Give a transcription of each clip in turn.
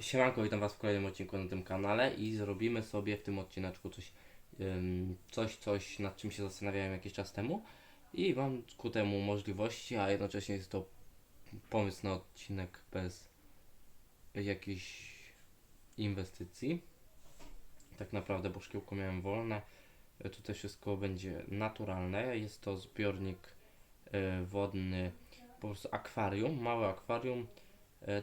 Siemanko, witam Was w kolejnym odcinku na tym kanale i zrobimy sobie w tym odcineczku coś, coś, coś nad czym się zastanawiałem jakiś czas temu i mam ku temu możliwości, a jednocześnie jest to pomysł na odcinek bez jakiejś inwestycji. Tak naprawdę, bo szkiełko miałem wolne. E, Tutaj wszystko będzie naturalne. Jest to zbiornik e, wodny, po prostu akwarium, małe akwarium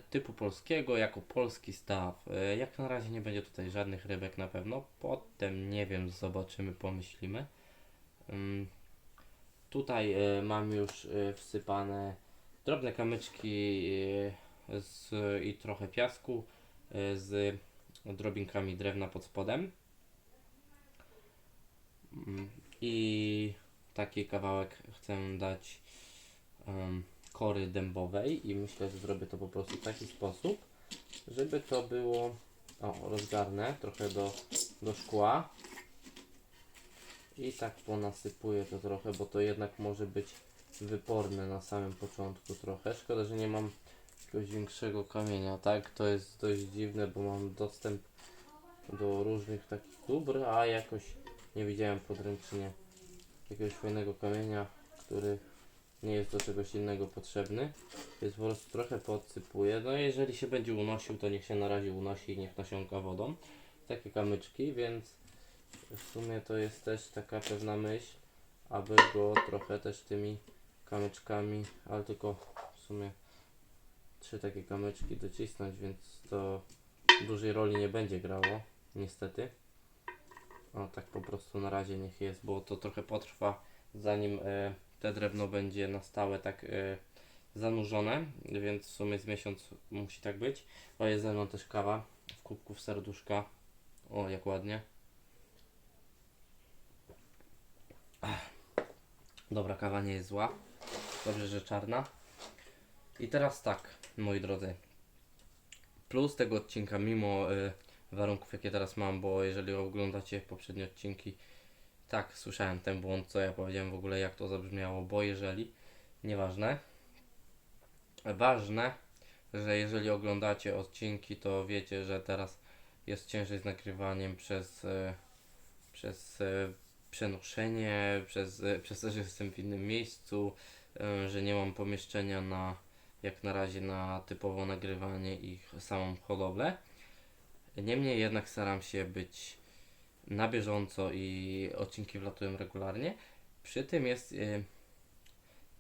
typu polskiego, jako polski staw. E, Jak na razie nie będzie tutaj żadnych rybek na pewno. Potem nie wiem, zobaczymy, pomyślimy. Ym, Tutaj e, mam już e, wsypane drobne kamyczki e, z, i trochę piasku e, z drobinkami drewna pod spodem. Mm, I taki kawałek chcę dać em, kory dębowej i myślę, że zrobię to po prostu w taki sposób, żeby to było o, rozgarnę trochę do, do szkła i tak ponasypuję to trochę, bo to jednak może być wyporne na samym początku trochę. Szkoda, że nie mam jakiegoś większego kamienia, tak? To jest dość dziwne, bo mam dostęp do różnych takich dóbr, a jakoś nie widziałem podręcznie jakiegoś fajnego kamienia, który nie jest do czegoś innego potrzebny, więc po prostu trochę podsypuję. No jeżeli się będzie unosił, to niech się na razie unosi i niech nasiąka wodą. Takie kamyczki, więc w sumie to jest też taka pewna myśl, aby go trochę też tymi kamyczkami, ale tylko w sumie trzy takie kamyczki docisnąć, więc to dużej roli nie będzie grało, niestety. O, tak po prostu na razie niech jest, bo to trochę potrwa, zanim e, te drewno będzie na stałe tak e, zanurzone, więc w sumie z miesiąc musi tak być. O, jest ze mną też kawa w kubku w serduszka. O, jak ładnie. Ach. Dobra, kawa nie jest zła. Dobrze, że czarna. I teraz tak, moi drodzy. Plus tego odcinka, mimo y, warunków, jakie teraz mam, bo jeżeli oglądacie poprzednie odcinki, tak, słyszałem ten błąd, co ja powiedziałem w ogóle, jak to zabrzmiało, bo jeżeli, nieważne, ważne, że jeżeli oglądacie odcinki, to wiecie, że teraz jest ciężej z nagrywaniem przez, e, przez e, przenoszenie, przez, e, przez to, że jestem w innym miejscu, że nie mam pomieszczenia na, jak na razie na typowo nagrywanie i samą hodowlę. Niemniej jednak staram się być na bieżąco i odcinki wlatują regularnie. Przy tym jest e,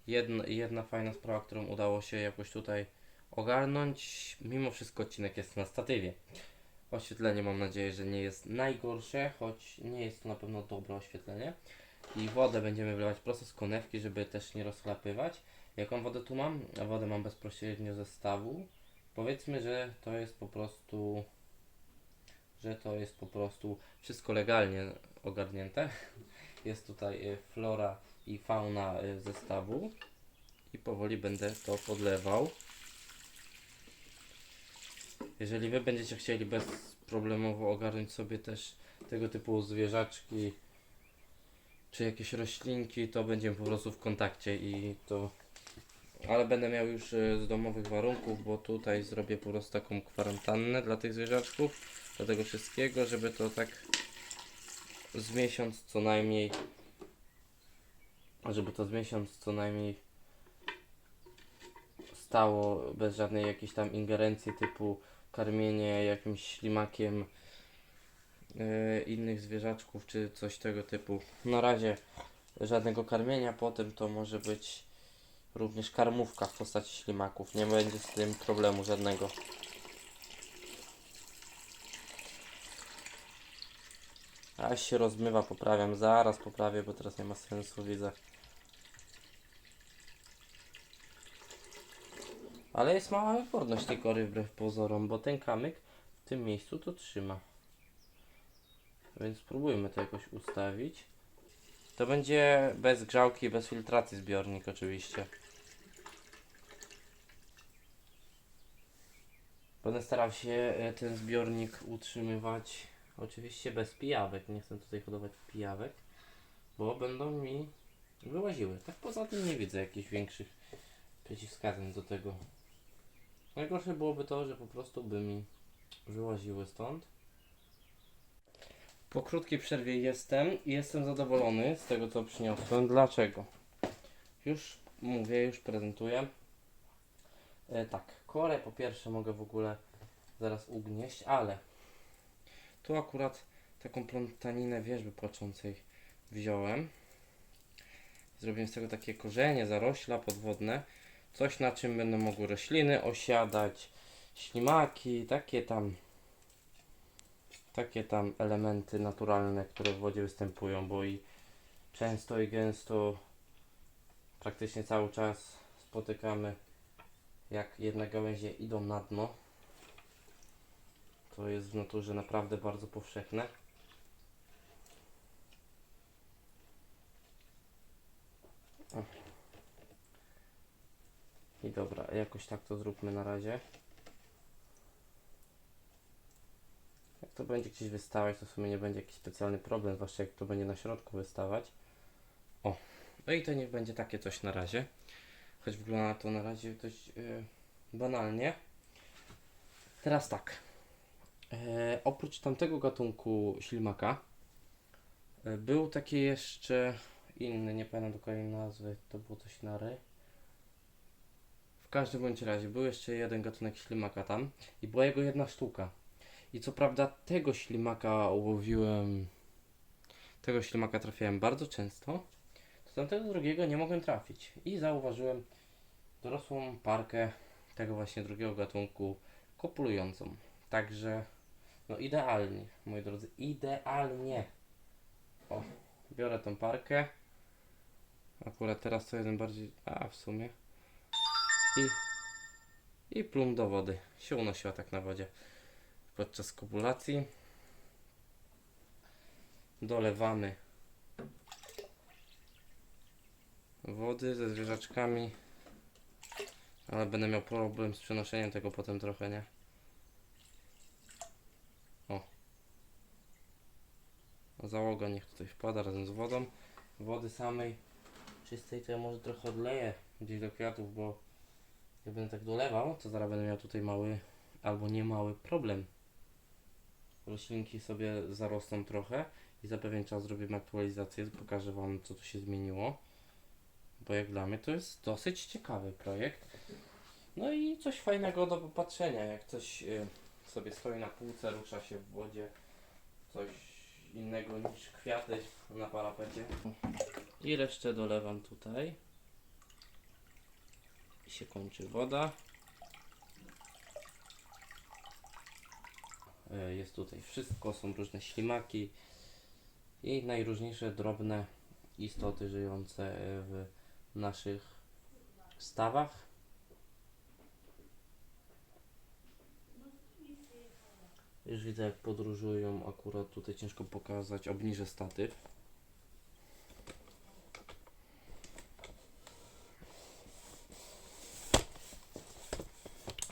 jedna, jedna fajna sprawa, którą udało się jakoś tutaj ogarnąć. Mimo wszystko odcinek jest na statywie. Oświetlenie mam nadzieję, że nie jest najgorsze, choć nie jest to na pewno dobre oświetlenie. I wodę będziemy wlewać prosto z konewki, żeby też nie rozchlapywać. Jaką wodę tu mam? Wodę mam bezpośrednio ze stawu. Powiedzmy, że to jest po prostu że to jest po prostu wszystko legalnie ogarnięte. Jest tutaj y, flora i fauna y, zestawu i powoli będę to podlewał. Jeżeli Wy będziecie chcieli bezproblemowo ogarnąć sobie też tego typu zwierzaczki czy jakieś roślinki, to będziemy po prostu w kontakcie i to. Ale będę miał już y, z domowych warunków, bo tutaj zrobię po prostu taką kwarantannę dla tych zwierzaczków, dla tego wszystkiego, żeby to tak z miesiąc co najmniej, żeby to z miesiąc co najmniej stało bez żadnej jakiejś tam ingerencji typu karmienie jakimś ślimakiem e, innych zwierzaczków czy coś tego typu. Na razie żadnego karmienia, potem to może być również karmówka w postaci ślimaków. Nie będzie z tym problemu żadnego. A się rozmywa, poprawiam. Zaraz poprawię, bo teraz nie ma sensu, widzę. Ale jest mała wyporność tej kory wbrew pozorom, bo ten kamyk w tym miejscu to trzyma. Więc spróbujmy to jakoś ustawić. To będzie bez grzałki, bez filtracji zbiornik oczywiście. Będę starał się e, ten zbiornik utrzymywać oczywiście bez pijawek. Nie chcę tutaj hodować pijawek, bo będą mi wyłaziły. Tak poza tym nie widzę jakichś większych przeciwwskazań do tego. Najgorsze byłoby to, że po prostu by mi wyłaziły stąd. Po krótkiej przerwie jestem i jestem zadowolony z tego co przyniosłem. Dlaczego? Już mówię, już prezentuję. E, tak, korę po pierwsze mogę w ogóle zaraz ugnieść, ale tu akurat taką plątaninę wierzby płaczącej wziąłem. Zrobiłem z tego takie korzenie, zarośla podwodne. Coś na czym będą mogły rośliny osiadać, ślimaki, takie tam takie tam elementy naturalne, które w wodzie występują, bo i często i gęsto praktycznie cały czas spotykamy jak jedne gałęzie idą na dno. To jest w naturze naprawdę bardzo powszechne. I dobra, jakoś tak to zróbmy na razie. Jak to będzie gdzieś wystawać, to w sumie nie będzie jakiś specjalny problem, zwłaszcza jak to będzie na środku wystawać. O, no i to niech będzie takie coś na razie. Choć wygląda to na razie dość yy, banalnie. Teraz tak. E, oprócz tamtego gatunku ślimaka e, był taki jeszcze inny, nie pamiętam dokładnie nazwy, to było coś na ry. W każdym bądź razie był jeszcze jeden gatunek ślimaka tam i była jego jedna sztuka. I co prawda tego ślimaka łowiłem, tego ślimaka trafiałem bardzo często, to tamtego drugiego nie mogłem trafić. I zauważyłem dorosłą parkę tego właśnie drugiego gatunku kopulującą. Także no idealnie, moi drodzy, idealnie. O, biorę tą parkę. Akurat teraz to jeden bardziej, a w sumie. I, i plum do wody. Się unosiła tak na wodzie podczas kopulacji. Dolewamy wody ze zwierzaczkami. Ale będę miał problem z przenoszeniem tego potem trochę, nie? O. Załoga niech tutaj wpada razem z wodą. Wody samej czystej to ja może trochę odleję gdzieś do kwiatów, bo jak będę tak dolewał, to zaraz będę miał tutaj mały albo nie mały problem. Roślinki sobie zarosną trochę i za pewien czas zrobimy aktualizację, pokażę Wam co tu się zmieniło. Bo jak dla mnie to jest dosyć ciekawy projekt. No i coś fajnego do popatrzenia, jak coś y, sobie stoi na półce, rusza się w wodzie, coś innego niż kwiaty na parapecie. I resztę dolewam tutaj. I się kończy woda. E, Jest tutaj wszystko, są różne ślimaki i najróżniejsze drobne istoty żyjące w naszych stawach. Już widzę jak podróżują, akurat tutaj ciężko pokazać, obniżę statyw.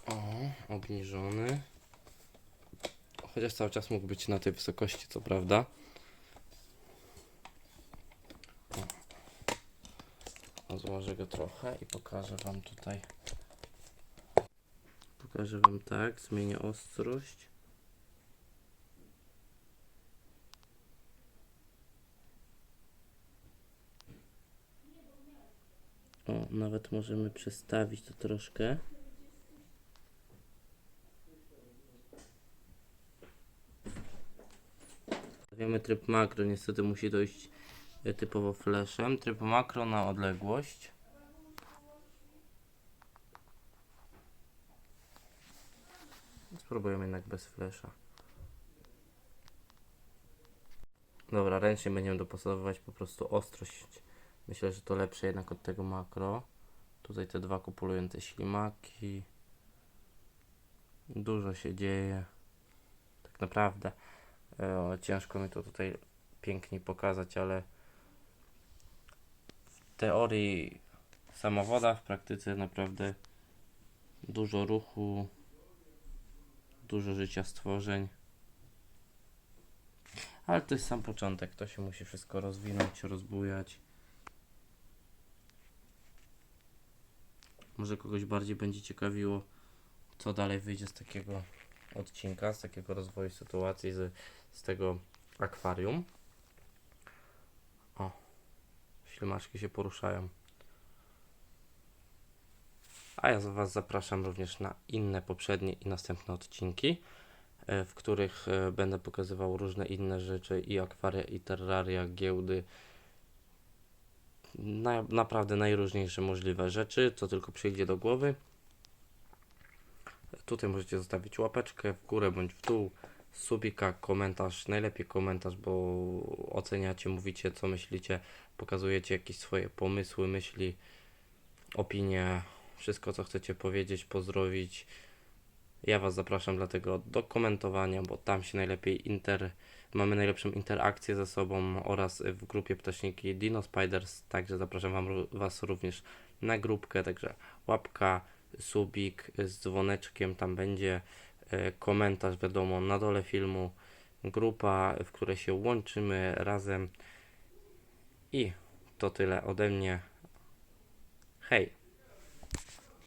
O, obniżony. Chociaż cały czas mógł być na tej wysokości, co prawda. O. Złożę go trochę i pokażę Wam tutaj. Pokażę Wam tak, zmienię ostrość. O, nawet możemy przestawić to troszkę. Stawiamy tryb makro, niestety musi dojść e, typowo flashem. Tryb makro na odległość. Spróbujemy jednak bez flasha. Dobra, ręcznie będziemy dopasowywać po prostu ostrość. Myślę, że to lepsze jednak od tego makro. Tutaj te dwa kopulujące ślimaki. Dużo się dzieje. Tak naprawdę. E, ciężko mi to tutaj pięknie pokazać, ale w teorii sama woda, w praktyce naprawdę dużo ruchu, dużo życia stworzeń. Ale to jest sam początek, to się musi wszystko rozwinąć, rozbujać. Może kogoś bardziej będzie ciekawiło, co dalej wyjdzie z takiego odcinka, z takiego rozwoju sytuacji, z, z tego akwarium. O, ślimaczki się poruszają. A ja Was zapraszam również na inne poprzednie i następne odcinki, e, w których e, będę pokazywał różne inne rzeczy i akwaria, i terraria, giełdy. Na, naprawdę najróżniejsze możliwe rzeczy, co tylko przyjdzie do głowy. Tutaj możecie zostawić łapeczkę w górę bądź w dół, subika, komentarz, najlepiej komentarz, bo oceniacie, mówicie co myślicie, pokazujecie jakieś swoje pomysły, myśli, opinie, wszystko co chcecie powiedzieć, pozdrowić. Ja Was zapraszam dlatego do komentowania, bo tam się najlepiej inter... mamy najlepszą interakcję ze sobą oraz w grupie Ptaśniki Dino Spiders, także zapraszam wam, Was również na grupkę, także łapka, subik z dzwoneczkiem, tam będzie e, komentarz wiadomo na dole filmu, grupa, w której się łączymy razem i to tyle ode mnie. Hej!